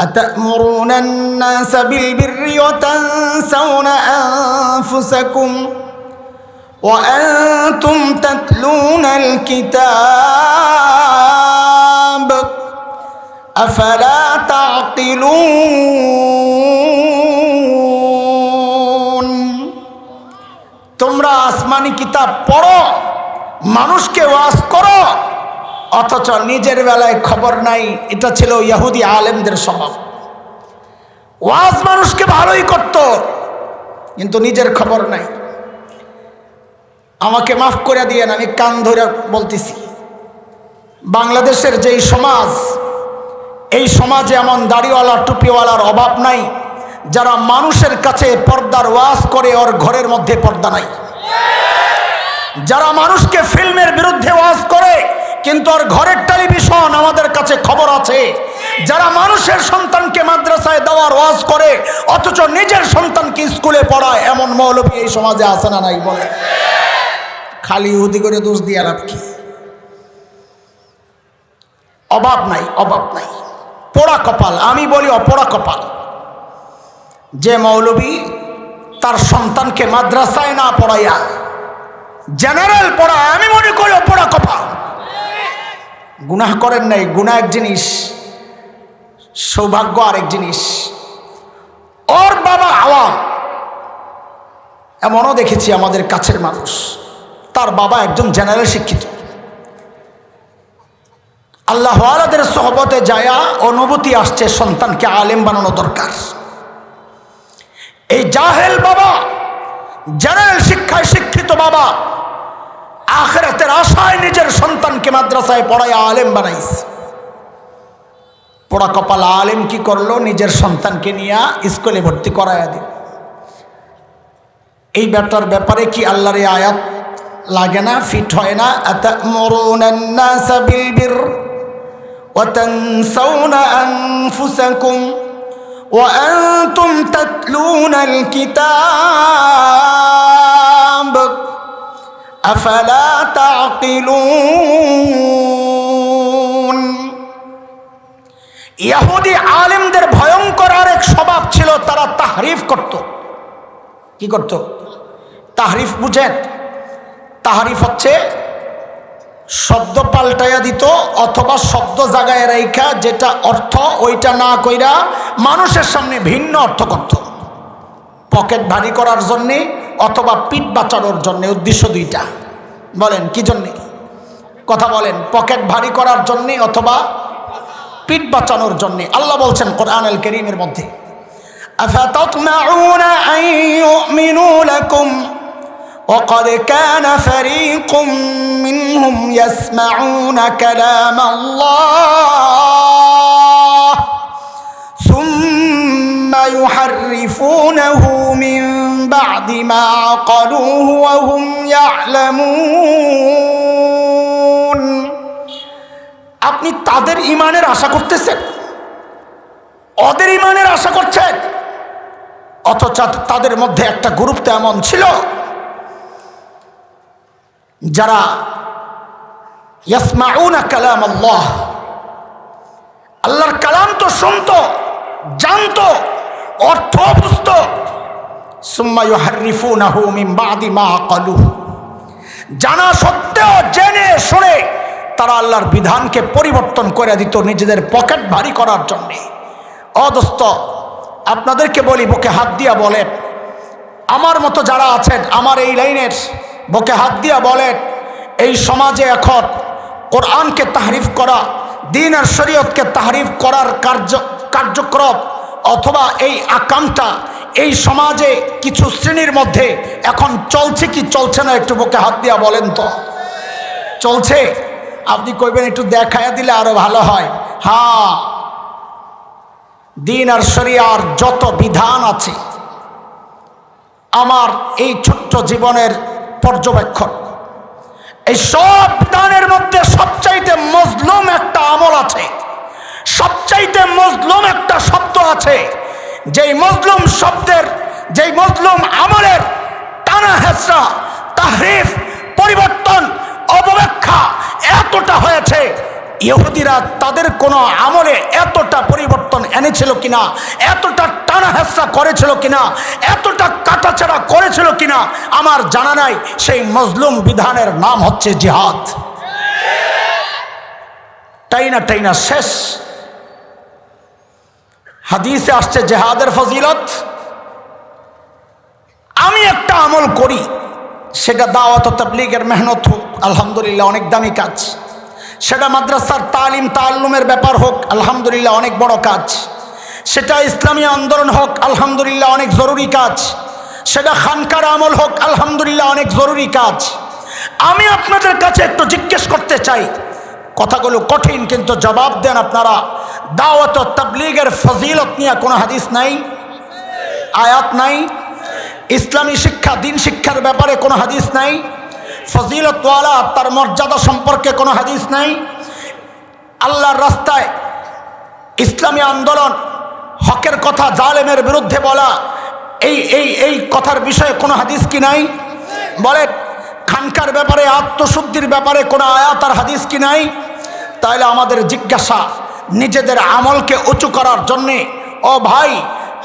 أتأمرون الناس بالبر وتنسون أنفسكم وأنتم تتلون الكتاب أفلا تعقلون তোমরা আসমানি কিতাব পড়ো মানুষকে ওয়াজ করো অথচ নিজের বেলায় খবর নাই, এটা ছিল ইয়াহুদি আলেমদের স্বভাব। ওয়াজ মানুষকে ভালোই করত, কিন্তু নিজের খবর নাই। আমাকে মাফ করে দিয়েন, আমি কান ধরে বলতেছি। বাংলাদেশের যেই সমাজ, এই সমাজে এমন দাড়িওয়ালা, টুপিওয়ালার অভাব নাই, যারা মানুষের কাছে পর্দার ওয়াজ করে ওর ঘরের মধ্যে পর্দা নাই। যারা মানুষকে ফিল্মের বিরুদ্ধে ওয়াজ করে কিন্তু আর ঘরের টেলিভিশন আমাদের কাছে খবর আছে। যারা মানুষের সন্তানকে মাদ্রাসায় দেওয়ার ওয়াজ করে, অথচ নিজের সন্তানকে স্কুলে পড়ায়, এমন মৌলবী এই সমাজে আসে না নাই বলে? খালি ইহুদি করে দোষ দিয়ে লাভ কি? অভাব নাই অভাব নাই। পোড়া কপাল, আমি বলি অপোড়া কপাল। যে মৌলবী তার সন্তানকে মাদ্রাসায় না পড়াইয়া, জেনারেল পড়ায়, আমি মনে করি অপোড়া কপাল। গুনাহ করেন নাই, গুনাহ এক জিনিস, সৌভাগ্য আরেক জিনিস। ওর বাবা আওয়াম, এমনও দেখেছি আমাদের কাছের মানুষ, তার বাবা একজন জেনারেল শিক্ষিত। আল্লাহ আলাদের সহবতে যায়া অনুভূতি আসছে সন্তানকে আলেম বানানো দরকার। এই জাহেল বাবা, জেনারেল শিক্ষায় শিক্ষিত বাবা আখেরাতের আশায় নিজের সন্তানকে মাদ্রাসায় পড়ায় আলেম বানাইছে পোড়া কপাল আলেম কি করলো নিজের সন্তানকে নিয়ে স্কুলে ভর্তি করাইয়া দিল এই ব্যাটার ব্যাপারে কি আল্লাহর এই আয়াত লাগে না ফিট হয় না أتأمرون الناس بالبر وتنسون أنفسكم وأنتم تتلون الكتاب أفلا تعقلون ইয়াহুদি আলেমদের ভয়ঙ্কর আরেক স্বভাব ছিল তারা তাহরিফ করত কি করত তাহরিফ বুঝেন তাহারিফ হচ্ছে শব্দ পাল্টাইয়া দিত অথবা শব্দ জাগায় রেখা যেটা অর্থ ওইটা না কইরা মানুষের সামনে ভিন্ন অর্থ করত পকেট ভারী করার জন্যে অথবা পিঠ বাঁচানোর জন্যে উদ্দেশ্য দুইটা বলেন কি জন্যে কথা বলেন পকেট ভারী করার জন্যে অথবা পিঠ বাঁচানোর জন্যে আল্লাহ বলছেন কোরআন আল করিমের মধ্যে أفتطمعون أن يؤمنوا لكم وقد كان فريق منهم يسمعون كلام الله ثم يحرفونه من بعد ما عقلوه وهم يعلمون আপনি তাদের ইমানের আশা করতেছেন ওদের ইমানের আশা করছেন অথচ তাদের মধ্যে একটা গ্রুপ তো এমন ছিল যারা ইয়াসমাউনা কালাম আল্লাহ আল্লাহর কালাম তো শুনতো জানতো অর্থ বুঝত জানা সত্ত্বেও, জেনে শুনে তারা আল্লাহর বিধানকে পরিবর্তন করে দিত নিজেদের পকেট ভারী করার জন্যে। অদস্ত আপনাদেরকে বলি, বুকে হাত দিয়া বলেন। আমার মতো যারা আছেন, আমার এই লাইনের বুকে হাত দিয়া বলেন, এই সমাজে এখন কোরআনকে তাহরিফ করা, দিন আর শরীয়তকে তাহরিফ করার কার্য কার্যক্রম অথবা এই আকাঙ্ক্ষা এই সমাজে কিছু শ্রেণির মধ্যে এখন চলছে কি চলছে না একটু বুকে হাত দিয়া বলেন তো। চলছে? আপনি কইবেন একটু দেখাইয়া দিলে আরও ভালো হয়। হ্যাঁ দিন আর শরিয়ার যত বিধান আছে, আমার এই ছোট্ট জীবনের পর্যবেক্ষণ, এই সব বিধানের মধ্যে সবচাইতে মজলুম একটা আমল আছে। সবচাইতে মজলুম একটা শব্দ আছে। যেই মজলুম শব্দের, যেই মজলুম আমলের টানা হেসরা, তাহরিফ, পরিবর্তন, অবব্যাখ্যা এতটা হয়েছে। ইহুদিরা তাদের কোনো আমলে এতটা পরিবর্তন এনেছিল কিনা, এতটা টানা হেসরা করেছিল কিনা, এতটা কাটাছাড়া করেছিল কিনা, আমার জানা নাই। সেই মজলুম বিধানের নাম হচ্ছে জিহাদ। টাইনা টাইনা শেষ হাদিসে আসছে জেহাদের ফজিলত। আমি একটা আমল করি, সেটা দাওয়াত তাবলিগের মেহনত হোক, আলহামদুলিল্লাহ অনেক দামি কাজ। সেটা মাদ্রাসার তালিম, তাল্লুমের ব্যাপার হোক, আলহামদুলিল্লাহ অনেক বড় কাজ। সেটা ইসলামী আন্দোলন হোক, আলহামদুলিল্লাহ অনেক জরুরি কাজ। সেটা খানকার আমল হোক, আলহামদুলিল্লাহ অনেক জরুরি কাজ। আমি আপনাদের কাছে একটু জিজ্ঞেস করতে চাই কথাগুলো কঠিন, কিন্তু জবাব দেন আপনারা। দাওয়াত তাবলিগের ফজিলত নিয়ে কোনো হাদিস নাই? আয়াত নাই? ইসলামী শিক্ষা, দিন শিক্ষার ব্যাপারে কোনো হাদিস নাই? ফজিলতওয়ালা, তার মর্যাদা সম্পর্কে কোনো হাদিস নাই? আল্লাহর রাস্তায় ইসলামী আন্দোলন, হকের কথা জালেমের বিরুদ্ধে বলা, এই এই এই কথার বিষয়ে কোনো হাদিস কি নাই? বলে খানকার ব্যাপারে, আত্মশুদ্ধির ব্যাপারে কোনো আয়াত আর হাদিস কি নাই? তাহলে আমাদের জিজ্ঞাসা নিজেদের আমলকে উঁচু করার জন্যে, ও ভাই,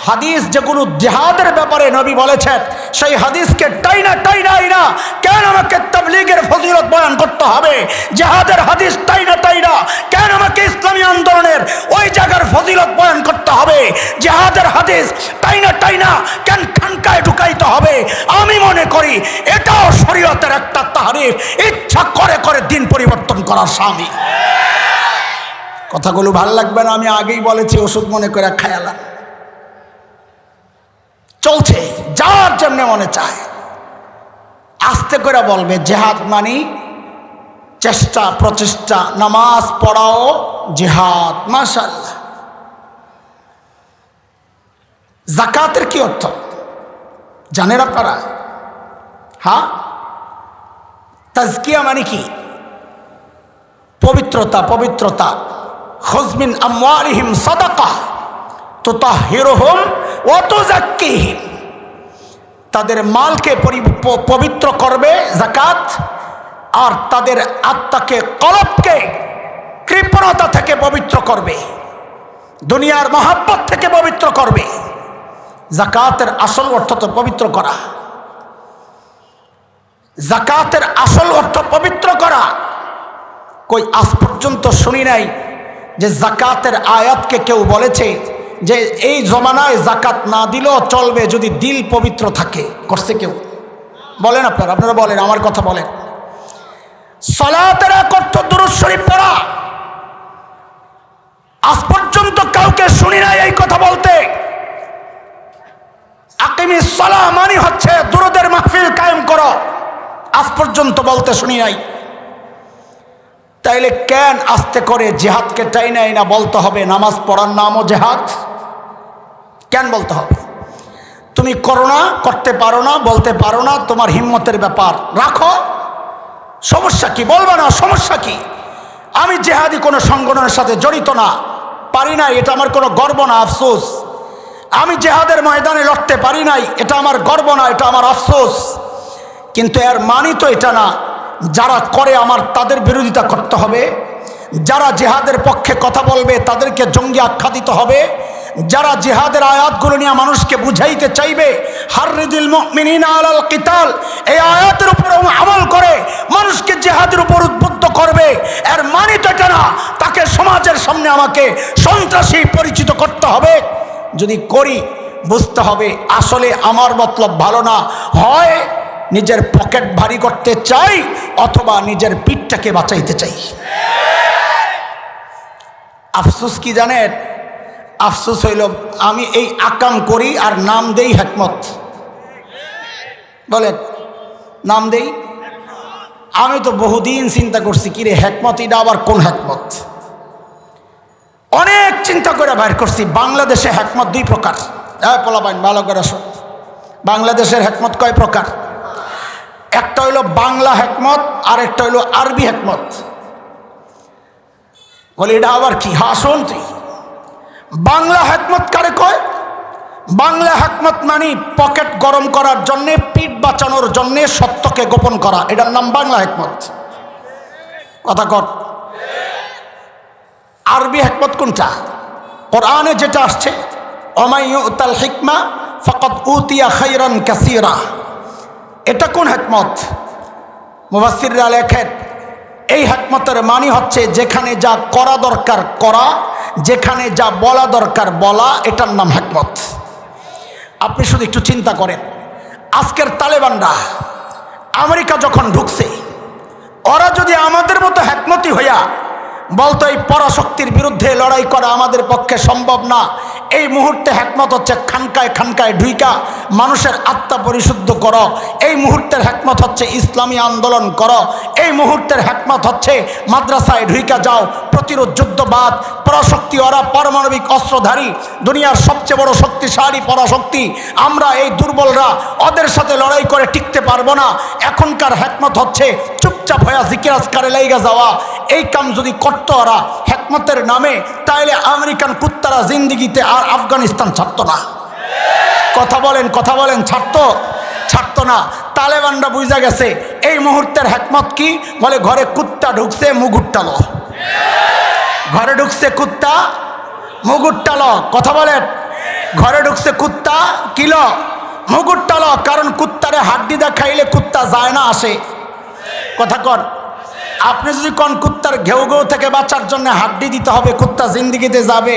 হাদিস যেগুলো জেহাদের ব্যাপারে নবী বলেছেন, সেই হাদিসকে টাইনা টাইনাই না কেন আমাকে তবলিগের ফজিলত বয়ান করতে হবে? জেহাদের হাদিস টাইনা টাইনা, কেন আমাকে ইসলামী আন্দোলনের ওই জায়গার ফজিলত বয়ান করতে হবে? জেহাদের হাদিস টাইনা টাইনা, কেন খানকায় ঢুকাইতে হবে? মনে করি, এটাও শরীয়তের একটা তাহারিফ। ইচ্ছা করে করে দিন পরিবর্তন করার স্বামী। কথাগুলো ভালো লাগবে না, আমি আগেই বলেছি, ওষুধ মনে করে খায়ালাম চলছে, যার জন্য মনে চায়। আস্তে করে বলবে, জেহাদ মানি, চেষ্টা, প্রচেষ্টা, নামাজ পড়াও, জেহাদ মাশাল্লাহ জাকাতের কি অর্থ? জানেন আপনারা? হ্যাঁ? তাজকিয়া মানে কি? পবিত্রতা পবিত্রতা। হজমিন আমওয়ালিহিম সাদাকা। তো তাহিরহম অত জাক্কিহীন তাদের মালকে পবিত্র করবে জাকাত আর তাদের আত্মাকে কলপকে কৃপণতা থেকে পবিত্র করবে। দুনিয়ার মহাব্বত থেকে পবিত্র করবে। জাকাতের আসল অর্থ তো পবিত্র করা। জাকাতের আসল অর্থ পবিত্র করা। কই, আজ পর্যন্ত শুনি নাই যে জাকাতের আয়াতকে কেউ বলেছে যে এই জমানায় জাকাত না দিলেও চলবে যদি দিল পবিত্র থাকে। করছে কেউ? বলেন আপনারা আপনারা বলেন, আমার কথা বলেন। সলাতেরা করত দুরুদ শরীফ পড়া। আজ পর্যন্ত কাউকে শুনি নাই এই কথা বলতে। আকিমি সলা মানি হচ্ছে দুরুদের মাহফিল কায়েম করো। আজ পর্যন্ত বলতে শুনি নাই। তাইলে কেন আস্তে করে জেহাদকে টাই নাই না বলতে হবে? নামাজ পড়ার নামও জেহাদ। কেন বলতে হবে? তুমি করো না, করতে পারো না, বলতে পারো না, তোমার হিম্মতের ব্যাপার। রাখো। সমস্যা কি? বলব না, সমস্যা কি? আমি জেহাদি কোনো সংগঠনের সাথে জড়িত না, পারি নাই, এটা আমার কোনো গর্ব না, আফসোস। আমি জেহাদের ময়দানে লড়তে পারি নাই, এটা আমার গর্ব না, এটা আমার আফসোস। কিন্তু এর মানি তো এটা না, যারা করে আমার তাদের বিরোধিতা করতে হবে, যারা জেহাদের পক্ষে কথা বলবে তাদেরকে জঙ্গি আখ্যা দিতে হবে, যারা জেহাদের আয়াতগুলো নিয়ে মানুষকে বুঝাইতে চাইবে হারিদিল আলাল কিতাল, এই আয়াতের উপর আমল করে মানুষকে জেহাদের উপর উদ্বুদ্ধ করবে, এর মানে তো এটা না তাকে সমাজের সামনে আমাকে সন্ত্রাসী পরিচিত করতে হবে, যদি করি, বুঝতে হবে, আসলে আমার মতলব ভালো না, হয় নিজের পকেট ভারী করতে চাই অথবা নিজের পিঠটাকে বাঁচাইতে চাই। আফসুস কি জানেন? আফসুস হইল আমি এই আকাম করি আর নাম দেই হেকমত। বলেন, নাম দেই? আমি তো বহুদিন চিন্তা করছি, কিরে, হেকমত, এটা আবার কোন হেকমত? অনেক চিন্তা করে বাইর করছি, বাংলাদেশে হেকমত দুই প্রকার। হ্যাঁ পোলাবাইন ভালো করে বাংলাদেশের হেকমত কয় প্রকার? একটা হইল বাংলা হেকমত আর একটা হইল আরবি হেকমত। বলে, এটা আবার কি? হাসন তুই বাংলা হেকমত কারে কয়? বাংলা হেকমত মানে পকেট গরম করার জন্যে, পিঠ বাঁচানোর জন্যে সত্যকে গোপন করা। এটার নাম বাংলা হেকমত। কথা কর। আরবি হেকমত কোনটা? কোরআনে যেটা আসছে অমাইতাল হিকমা ফকত উতিয়া খৈরন কাসিরা। এটা কোন হেকমত? মুবাসিররা লেখেন, এই হেকমতের মানি হচ্ছে যেখানে যা করা দরকার করা, যেখানে যা বলা দরকার বলা, এটার নাম হেকমত। আপনি শুধু একটু চিন্তা করেন, আজকের তালেবানরা আমেরিকা যখন ঢুকছে, ওরা যদি আমাদের মতো হ্যাকমতি হইয়া বলতো, এই পরাশক্তির বিরুদ্ধে লড়াই করা আমাদের পক্ষে সম্ভব না। এই মুহূর্তে হ্যাকমত হচ্ছে খানকায় খানকায় ঢুইকা, মানুষের আত্মা পরিশুদ্ধ করো। এই মুহূর্তের হ্যাকমত হচ্ছে ইসলামী আন্দোলন করো। এই মুহূর্তের হ্যাকমত হচ্ছে মাদ্রাসায় ঢুইকা যাও, প্রতিরোধ যুদ্ধবাদ, পরাশক্তি ওরা পারমাণবিক অস্ত্রধারী, দুনিয়ার সবচেয়ে বড় শক্তিশালী পরাশক্তি। আমরা এই দুর্বলরা, ওদের সাথে লড়াই করে টিকতে পারব না। এখনকার হ্যাকমত হচ্ছে চুপচাপ হয়ে জিকিরাজকারে লাইগা যাওয়া, এই কাম যদি করতো ওরা, হেকমতের নামে, তাইলে আমেরিকান কুত্তারা জিন্দিগিতে আর আফগানিস্তান ছাড়তো না। কথা বলেন কথা বলেন, ছাড়তো? ছাড়তো না। তালেবানরা বুঝা গেছে, এই মুহূর্তের হেকমত কি? বলে ঘরে কুত্তা ঢুকছে মুগুরটালো ঘরে ঢুকছে কুত্তা মুগুরটালো কথা বলেন, ঘরে ঢুকছে কুত্তা, কিল? মুগুরটালো কারণ কুত্তারে হাড্ডি দেখাইলে কুত্তা যায় না, আসে। কথা কর। আপনি যদি কোন কুত্তার ঘেউ ঘেউ থেকে বাঁচার জন্য হাড্ডি দিতে হবে, কুত্তা জিন্দিগিতে যাবে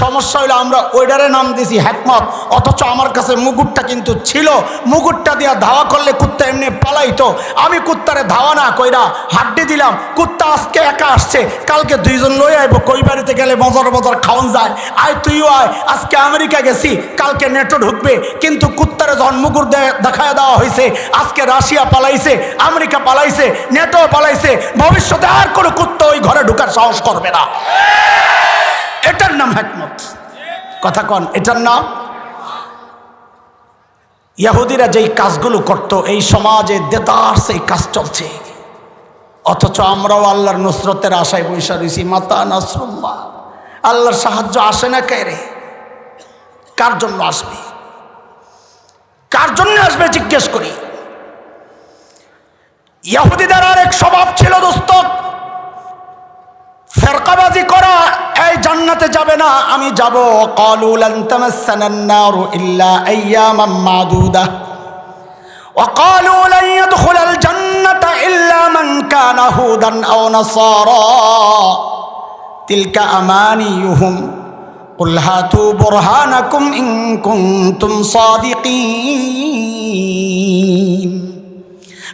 সমস্যা হলো আমরা ওইডারে নাম দিছি হ্যাকমত অথচ আমার কাছে মুকুটটা কিন্তু ছিল। মুকুটটা দিয়া ধাওয়া করলে কুত্তা এমনি পালাইতো। আমি কুত্তারে ধাওয়া না কইরা হাড্ডি দিলাম। কুত্তা আজকে একা আসছে, কালকে দুইজন লই আইব, কই বাড়িতে গেলে মজার মজার খাওয়ান যায়। আয় তুইও আয়, আজকে আমেরিকা গেছি, কালকে নেটো ঢুকবে। কিন্তু কুত্তারে যখন মুকুর দেখায় দেওয়া হয়েছে আজকে রাশিয়া পালাইছে, আমেরিকা পালাইছে নেটো পালাইছে ভবিষ্যতে আর কোনো কুত্তা ওই ঘরে ঢুকার সাহস করবে না। এটার নাম হ্যাকমত কথা কন, এটার নাম? ইয়াহুদিরা যেই কাজগুলো করত, এই সমাজে দেতার সেই কাজ চলছে। অথচ আমরাও আল্লাহর নুসরতের আশায় বৈশা রয়েছি মাতা নাসরুল্লাহ। আল্লাহর সাহায্য আসে না কে রে? কার জন্য আসবে? কার জন্য আসবে জিজ্ঞেস করি? ইয়াহুদিদের আর এক স্বভাব ছিল দোস্ত ফেরকাবাজি করা এই জান্নাতে যাবে না আমি যাব কলুলান তামাসসানান-নারু ইল্লা আইয়ামাম মাদুদা وقالوا لن يدخل الجنة إلا من كان هودا أو نصارى تلك أمانيهم قل هاتوا برهانكم إن كنتم صادقين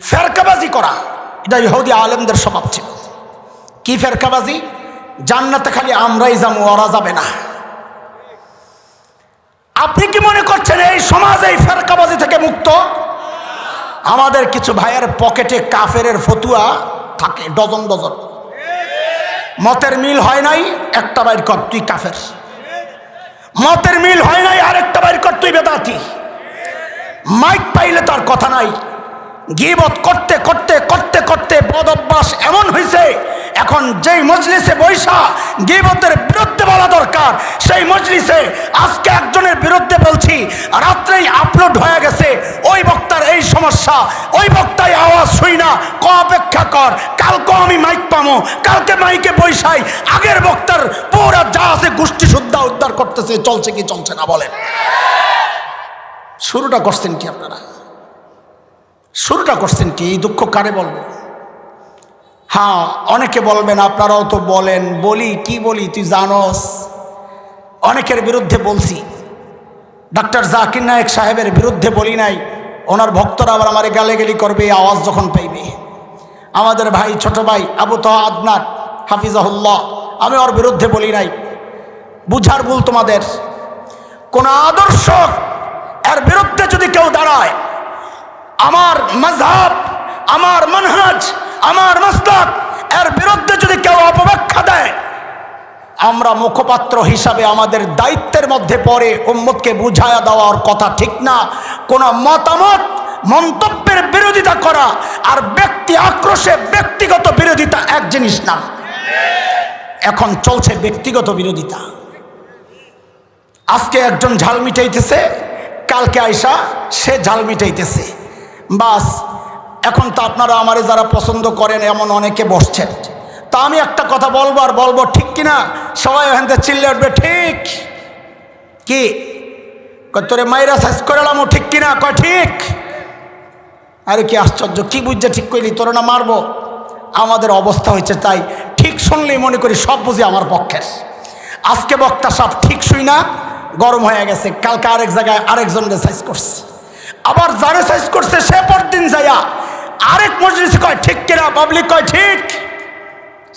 ফেরকাবাজি করা। এটা ইহুদি আলেমদের স্বভাব ছিল। কি ফেরকাবাজি? জান্নাতে খালি আমরাই যাব, ওরা যাবে না। আপনি কি মনে করছেন এই সমাজ এই ফেরকাবাজি থেকে মুক্ত? আমাদের কিছু ভাইয়ের পকেটে কাফের ফতুয়া থাকে, ডজন ডজন। মতের মিল হয় নাই, একটা বাইর কর, তুই কাফের। মতের মিল হয় নাই, আরেকটা বাইর কর, তুই বেদাতি। মাইক পাইলে তার কথা নাই। গিবত করতে করতে করতে করতে বদ অভ্যাস এমন হয়েছে এখন যেই মজলিসে বৈশা গিবতের বিরুদ্ধে বলা দরকার, সেই মজলিসে আজকে একজনের বিরুদ্ধে বলছি, রাত্রেই আপলোড হয়ে গেছে, ওই বক্তার এই সমস্যা, ওই বক্তায় আওয়াজ শুই না, ক অপেক্ষা কর, কালকে আমি মাইক পামো, কালকে মাইকে বৈশাই, আগের বক্তার পুরা যা আছে গোষ্ঠী শুদ্ধা উদ্ধার করতেছে, চলছে কি চলছে না বলেন। শুরুটা করছেন কি আপনারা? শুরুটা করছেন কি? এই দুঃখ কারে বলব? হ্যাঁ অনেকে বলবেন, আপনারাও তো বলেন, বলি, কি বলি, তুই জানস? অনেকের বিরুদ্ধে বলছি। ডাক্তার জাকির নায়ক সাহেবের বিরুদ্ধে বলি নাই। ওনার ভক্তরা আবার আমার গালেগালি করবে আওয়াজ যখন পাইবে। আমাদের ভাই, ছোট ভাই, আবু তহ আদনান, হাফিজাহুল্লাহ, আমি ওর বিরুদ্ধে বলি নাই। বুঝার ভুল তোমাদের। কোন আদর্শ এর বিরুদ্ধে যদি কেউ দাঁড়ায় আমার মজহাব আমার মনহাজ, আমার মস্তক এর বিরুদ্ধে যদি কেউ অপব্যাখ্যা দেয়, আমরা মুখপাত্র হিসাবে আমাদের দায়িত্বের মধ্যে পড়ে উম্মতকে বুঝায়া দেওয়ার কথা ঠিক না। কোন মতামত, মন্তব্যের বিরোধিতা করা আর ব্যক্তি আক্রোশে ব্যক্তিগত বিরোধিতা এক জিনিস না। এখন চলছে ব্যক্তিগত বিরোধিতা। আজকে একজন ঝাল মিটাইতেছে, কালকে আইসা সে ঝাল মিটাইতেছে। বাস, এখন তো আপনারা আমারে যারা পছন্দ করেন, এমন অনেকে বসছেন। তা আমি একটা কথা বলব আর বলব ঠিক কিনা? সবাই ওখান থেকে চিল্লে উঠবে, ঠিক। কি? তোরে মাইরা সাইজ করালাম ঠিক কিনা? কয়, ঠিক। আরে কি আশ্চর্য, কি বুঝছে ঠিক কইলি? তোরা না মারবো? আমাদের অবস্থা হয়েছে তাই। ঠিক শুনলেই মনে করি সব বুঝি আমার পক্ষের। আজকে বক্তা সব ঠিক শুই না, গরম হয়ে গেছে। কালকে আরেক জায়গায় আরেকজনকে সাইজ করছে। আবার যারে সাইজ করছে, সে পর দিন যাইয়া আরেক মজলিসে কয়, ঠিক কিনা? পাবলিক কয়, ঠিক।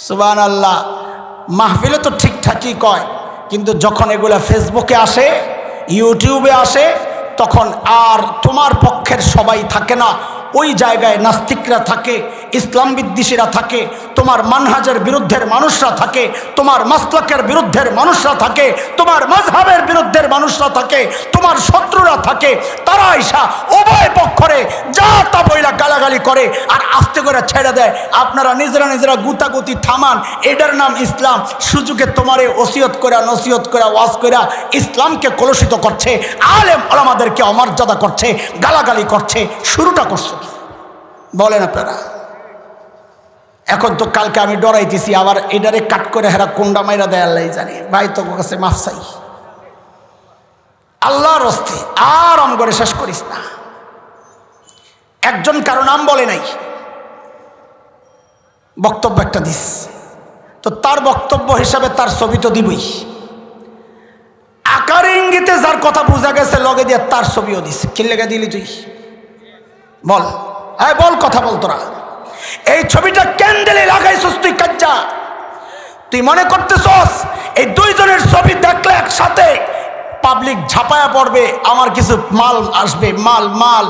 সুবান আল্লাহ মাহফিলে তো ঠিকঠাকই কয়, কিন্তু যখন এগুলো ফেসবুকে আসে, ইউটিউবে আসে, তখন আর তোমার পক্ষের সবাই থাকে না। ওই জায়গায় নাস্তিকরা থাকে ইসলাম বিদ্বেষীরা থাকে, তোমার মানহাজের বিরুদ্ধের মানুষরা থাকে, তোমার মাসলাকের বিরুদ্ধের মানুষরা থাকে, তোমার মজহাবের বিরুদ্ধের মানুষরা থাকে, তোমার শত্রুরা থাকে, তারা আইসা উভয় পক্ষরে যা তা বইলা গালাগালি করে আর আস্তে করে ছেড়ে দেয়। আপনারা নিজেরা নিজেরা গুতাগুতি থামান এটার নাম ইসলাম। সুযোগে তোমারে ওসিয়ত করে নসিহত করে ওয়াজ করে ইসলামকে কলুষিত করছে, আলেম আলামাদেরকে অমর্যাদা করছে, গালাগালি করছে, শুরুটা করছে। বলেন আপনারা। এখন তো কালকে আমি ডরাইতেছি, আবার এটারে কাট করে হেরা কুন্ডা মাইরা দেয় আল্লাহ জানে। ভাই তো কাছে মাফ চাই। আল্লাহর হস্তে আর আম করে শেষ করিস না। একজন কারও নাম বলে নাই। বক্তব্য একটা দিস। তো তার বক্তব্য হিসাবে তার ছবি তো দিবই। আকার ইঙ্গিতে যার কথা বোঝা গেছে, লগে দিয়ে তার ছবিও দিস। কি লেগে দিলি তুই? বল। হ্যাঁ বল কথা বল তোরা। এই ছবিটা ক্যান্ডেলে লাগাইছস তুই কাজ্জা তুই মনে করতেছস, এই দুইজনের ছবি দেখলে একসাথে পাবলিক ঝাপায়া পড়বে, আমার কিছু মাল আসবে, মাল মাল।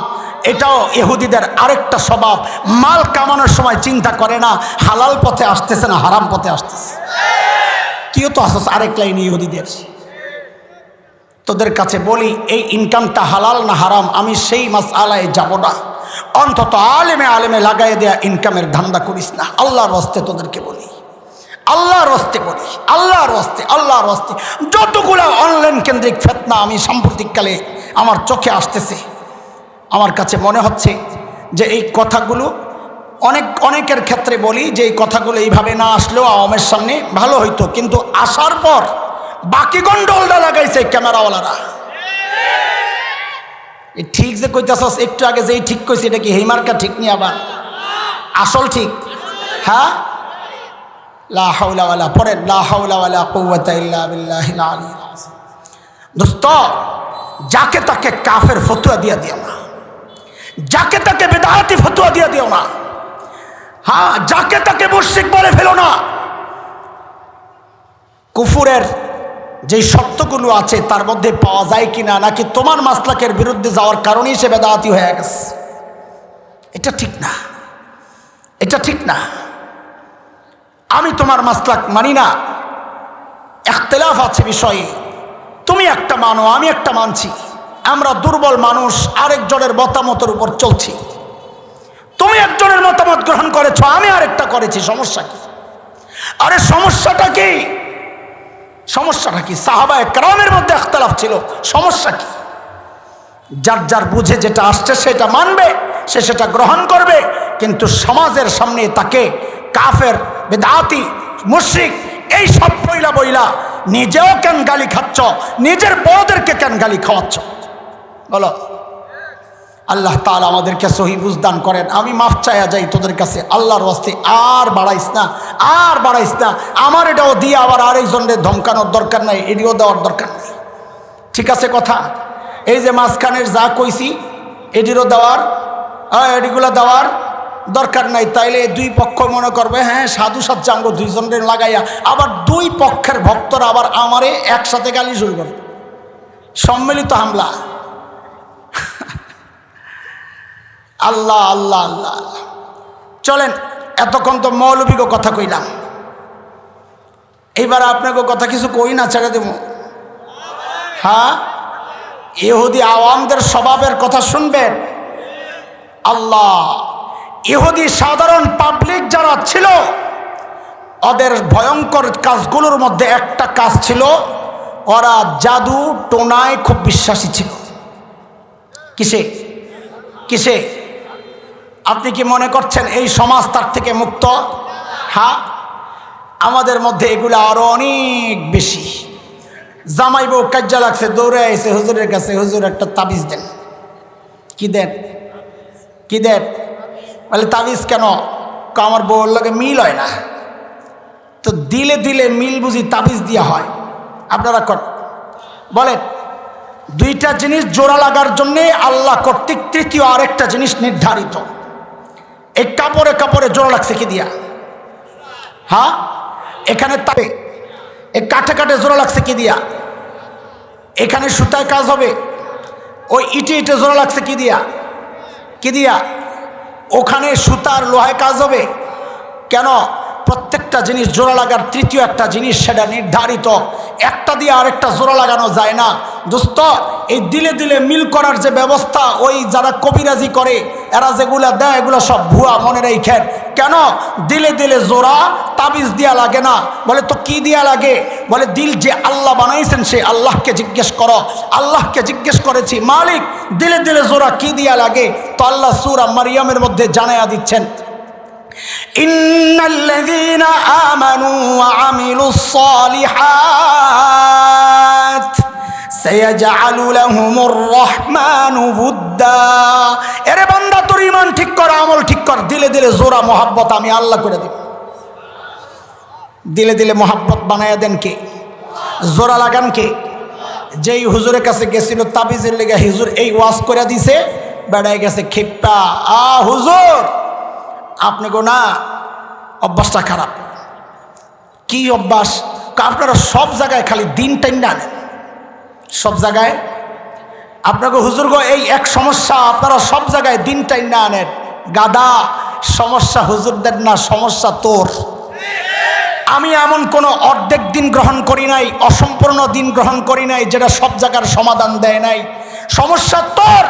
এটাও ইহুদিদের আরেকটা স্বভাব। মাল কামানোর সময় চিন্তা করে না, হালাল পথে আসতেছে না, হারাম পথে আসতেছে। তুইও তো আসস আরেক লাইন ইহুদিদের। তোদের কাছে বলি, এই ইনকামটা হালাল না হারাম, আমি সেই মাস আলায় যাব না। অন্তত আলেমে আলেমে লাগাই দেয়া ইনকামের ধান্দা করিস না। আল্লাহর হস্তে তোদেরকে বলি। আল্লাহর হস্তে বলি। আল্লাহর হস্তে আল্লাহর হস্তে। যতগুলো অনলাইন কেন্দ্রিক ফেতনা আমি সাম্প্রতিককালে আমার চোখে আসতেছে, আমার কাছে মনে হচ্ছে যে এই কথাগুলো অনেক, অনেকের ক্ষেত্রে বলি যে এই কথাগুলো এইভাবে না আসলেও আওয়ামের সামনে ভালো হইতো। কিন্তু আসার পর বাকি গন্ডলটা লাগাইছে ক্যামেরাওয়ালারা। ঠিক যে কইতাছস, একটু আগে যেই ঠিক কইছি, এটা কি হেমার্কা ঠিক নি আবার? আসল ঠিক? হ্যাঁ? লা হাওলা ওয়ালা পড়েন লা হাওলা ওয়ালা কুওয়াতা ইল্লা আলিয়্যিল আযীম। দোস্ত, যাকে তাকে কাফের ফতুয়া দিয়া দিও না। যাকে তাকে বেদাহাতি ফতুয়া দিয়া দিও না। হ্যাঁ যাকে তাকে মুশরিক বলে ফেলো না। কুফুরের যেই শর্তগুলো আছে তার মধ্যে পাওয়া যায় কিনা, নাকি তোমার মাসলাকের বিরুদ্ধে যাওয়ার কারণেই সে বেদাহাতি হয়ে গেছে? এটা ঠিক না। এটা ঠিক না। আমি তোমার মাসলাক মানি না। এখতলাফ আছে বিষয়ে। তুমি একটা মানো, আমি একটা মানছি। আমরা দুর্বল মানুষ, আরেকজনের মতামতের উপর চলছি। তুমি একজনের মতামত গ্রহণ করেছ, আমি আরেকটা করেছি, সমস্যা কি? আরে সমস্যাটা কি? সমস্যাটা কি সাহাবায় ক্রামের মধ্যে এখতলাফ ছিল। সমস্যা কি? যার যার বুঝে যেটা আসছে সেটা মানবে, সে সেটা গ্রহণ করবে, কিন্তু সমাজের সামনে তাকে কাফের, বেদাতি, মুশ্রিক এই সব বইলা বইলা নিজেও কেন গালি খাচ্ছ? নিজের বউদেরকে কেন গালি খাওয়াচ্ছ? বলো। আল্লাহ তালা আমাদেরকে সহি বুঝদান করেন। আমি মাফ চাইয়া যাই তোদের কাছে। আল্লাহর ওয়াস্তে আর বাড়াইস না, আর বাড়াইস না। আমার এটাও দিয়ে আবার আরেকজনের ধমকানোর দরকার নাই এটিও দেওয়ার দরকার নেই। ঠিক আছে কথা? এই যে মাঝখানের যা কইছি এটিরও দেওয়ার এটিগুলো দেওয়ার দরকার নাই। তাইলে দুই পক্ষ মনে করবে হ্যাঁ সাধু সাজ্জাঙ্গ দুইজনের লাগাইয়া। আবার দুই পক্ষের ভক্তরা আবার আমারে একসাথে গালি শুরু করবে। সম্মিলিত হামলা। আল্লাহ আল্লাহ আল্লাহ চলেন, এতক্ষণ তো মৌলবিক কথা কইলাম। এইবার আপনাকে কথা কিছু কই না, ছেড়ে দেব। হ্যাঁ? ইহুদি আওয়ামদের স্বভাবের কথা শুনবেন? আল্লাহ, ইহুদি সাধারণ পাবলিক যারা ছিল, ওদের ভয়ঙ্কর কাজগুলোর মধ্যে একটা কাজ ছিল, ওরা জাদু টোনায় খুব বিশ্বাসী ছিল। কিসে? কিসে? আপনি কি মনে করছেন এই সমাজ তার থেকে মুক্ত? হ্যাঁ আমাদের মধ্যে এগুলো আরও অনেক বেশি। জামাই বউ কাজ্জা লাগছে, দৌড়ে আইসে হুজুরের কাছে হুজুর একটা তাবিজ দেন। কি দেন? কি দেন? বলে, তাবিজ কেন? আমার বউর লাগে মিল হয় না। তো দিলে দিলে মিল বুঝি তাবিজ দিয়া হয়। আপনারা কর। বলেন, দুইটা জিনিস জোড়া লাগার জন্যে আল্লাহ কর্তৃক তৃতীয় আরেকটা জিনিস নির্ধারিত। এই কাপড়ে কাপড়ে জোড়া লাগছে কি দিয়া? হ্যাঁ? এখানে তাপে এই কাঠে কাঠে জোড়া লাগছে কি দিয়া? এখানে সুতায় কাজ হবে। ওই ইটে ইটে জোড়া লাগছে কি দিয়া? কি দিয়া? ওখানে সুতার লোহায় কাজ হবে। কেন? প্রত্যেকটা জিনিস জোড়া লাগার তৃতীয় একটা জিনিস সেটা নির্ধারিত। একটা দিয়ে আরেকটা জোড়া লাগানো যায় না। দোস্ত, এই দিলে দিলে মিল করার যে ব্যবস্থা, ওই যারা কবিরাজি করে, এরা যেগুলা দেয়, এগুলো সব ভুয়া মনে রেখেন। কেন? দিলে দিলে জোড়া তাবিজ দিয়া লাগে না। বলে, তো কি দিয়া লাগে? বলে, দিল যে আল্লাহ বানাইছেন, সে আল্লাহকে জিজ্ঞেস করো। আল্লাহকে জিজ্ঞেস করেছি, মালিক, দিলে দিলে জোড়া কি দিয়া লাগে? তো আল্লাহ সুরা মারিয়ামের মধ্যে জানাইয়া দিচ্ছেন إن الذين آمنوا وعملوا الصالحات سيجعل لهم الرحمن ودا এরে বান্দা তোর ইমান ঠিক কর আমল ঠিক কর দিলে দিলে জোরা মোহাব্বত আমি আল্লাহ করে দিব দিলে দিলে মোহাব্বত বানায়া দেন কে জোরা লাগান কে যেই হুজুরের কাছে গেছিল তাবিজের লেগে হুজুর এই ওয়াজ করে দিছে বেড়ায় গেছে খেপ্পা আ হুজুর আপনি গো না, অভ্যাসটা খারাপ। কি অভ্যাস? আপনারা সব জায়গায় খালি দিন টাইম না সব জায়গায়? আপনাকে হুজুর গো, এই এক সমস্যা, আপনারা সব জায়গায় দিন টাইম না আনেন গাদা, সমস্যা হুজুরদের না, সমস্যা তোর। আমি এমন কোনো অর্ধেক দিন গ্রহণ করি নাই, অসম্পূর্ণ দিন গ্রহণ করি নাই, যেটা সব জায়গার সমাধান দেয় নাই। সমস্যা তোর!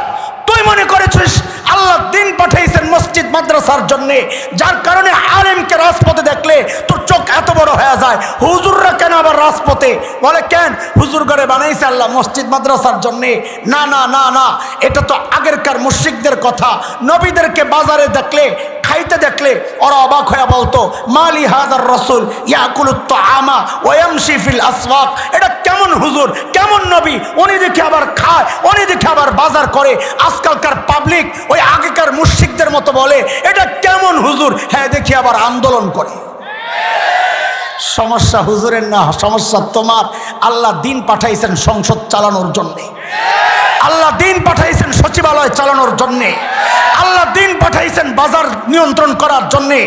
তুই মনে করেছিস আল্লাহ দিন পাঠাইছেন মসজিদ মাদ্রাসার জন্যে, যার কারণে আলেমকে রাজপথে দেখলে তোর চোখ এত বড় হয়ে যায়। হুজুররা কেন আবার রাজপথে? বলে, কেন? হুজুর ঘরে বানাইছে আল্লাহ মসজিদ মাদ্রাসার জন্যে। না না না না, এটা তো আগেরকার মুশ্রিকদের কথা। নবীদেরকে বাজারে দেখলে খাইতে দেখলে ওরা অবাক হয়ে বলতো, মালি হাজার রসুল ইয়াকুলুত্ত আমা ওয়ামশি ফিল আসওয়াক। এটা কেমন হুজুর, কেমন নবী? উনি দেখে আবার খায়, উনি দেখে আবার বাজার করে। আজকালকার পাবলিক ওই আগেকার মুশিকদের মতো বলে, এটা কেমন হুজুর? হ্যাঁ দেখি আবার আন্দোলন করে। সমস্যা হুজুরের না, সমস্যা তোমার। আল্লাহ দিন পাঠাইছেন সংসদ চালানোর জন্যে। আল্লাহ দিন পাঠাইছেন সচিবালয় চালানোর জন্যে, আল্লাহ দিন পাঠাইছেন বাজার নিয়ন্ত্রণ করার জন্যে,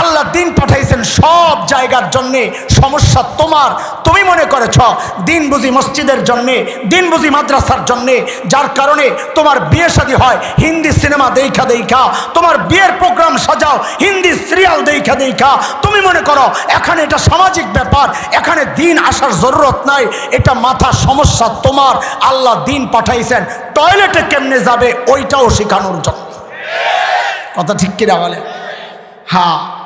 আল্লাহ দিন পাঠাইছেন সব জায়গার জন্যে, সমস্যা তোমার, তুমি মনে করেছ, দিন বুঝি মসজিদের জন্যে, দিন বুঝি মাদ্রাসার জন্যে, যার কারণে তোমার বিয়ে শাদী হয়, হিন্দি সিনেমা দেখা দেখা, তোমার বিয়ের প্রোগ্রাম সাজাও, হিন্দি সিরিয়াল দেখা দেখা, তুমি মনে করো, এখানে এটা সামাজিক ব্যাপার, এখানে দিন আসার জরুরত নাই, এটা মাথা সমস্যা তোমার, আল্লাহ দিন পাঠাইছেন, টয়লেটে কেমনে যাবে ওইটাও শেখানোর জন্য। কথা ঠিক কিনা বলেন? হ্যাঁ।